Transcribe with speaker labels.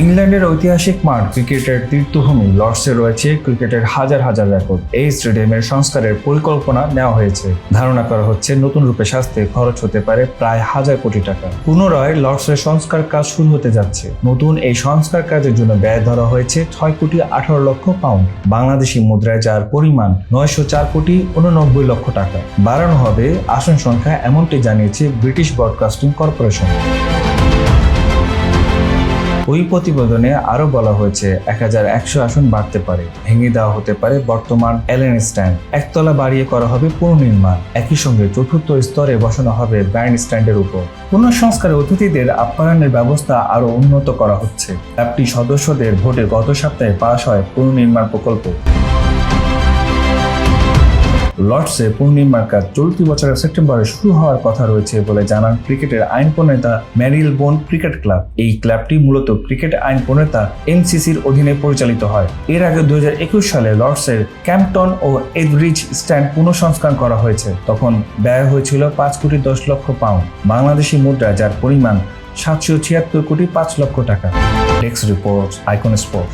Speaker 1: ইংল্যান্ডের ঐতিহাসিক মাঠ ক্রিকেটের তীর্থভূমি লর্ডসে রয়েছে। ক্রিকেটের হাজার হাজার রেকর্ড। এই স্টেডিয়ামের সংস্কারের পরিকল্পনা নেওয়া হয়েছে। ধারণা করা হচ্ছে, নতুন রূপে সাজতে খরচ হতে পারে প্রায় হাজার কোটি টাকা। পুনরায় লর্ডসের সংস্কার কাজ শুরু হতে যাচ্ছে। নতুন এই সংস্কার কাজের জন্য ব্যয় ধরা হয়েছে ছয় কোটি আঠারো লক্ষ পাউন্ড। বাংলাদেশি মুদ্রায় যার পরিমাণ নয়শো চার কোটি উননব্বই লক্ষ টাকা। বাড়ানো হবে আসন সংখ্যা, এমনটি জানিয়েছে ব্রিটিশ ব্রডকাস্টিং কর্পোরেশন। ওই প্রতিবেদনে আরও বলা হয়েছে এক হাজার একশো আসন বাড়তে পারে, ভেঙে দেওয়া হতে পারে বর্তমান এলেন স্ট্যান্ড একতলা বাড়িয়ে করা হবে পুনর্নির্মাণ, একই সঙ্গে চতুর্থ স্তরে বসানো হবে ব্যান্ড স্ট্যান্ডের উপর। পুনঃসংস্কারে অতিথিদের আপ্যায়নের ব্যবস্থা আরও উন্নত করা হচ্ছে। অ্যাপটি সদস্যদের ভোটে গত সপ্তাহে পাশ হয় পুনর্নির্মাণ প্রকল্প। লর্ডসে পুনর্নির্মাণ কাজ চলতি বছরের সেপ্টেম্বরে শুরু হওয়ার কথা রয়েছে বলে জানান ক্রিকেটের আইন প্রণেতা ম্যারিল বোন ক্রিকেট ক্লাব। এই ক্লাবটি মূলত ক্রিকেট আইন প্রণেতা এনসিসির অধীনে পরিচালিত হয়। এর আগে দুই হাজার একুশ সালে লর্ডসের ক্যাম্পটন ও এডরিজ স্ট্যান্ড পুনঃসংস্কার করা হয়েছে। তখন ব্যয় হয়েছিল পাঁচ কোটি দশ লক্ষ পাউন্ড। বাংলাদেশি মুদ্রা যার পরিমাণ সাতশো ছিয়াত্তর কোটি পাঁচ লক্ষ টাকা। Desk report, icon sports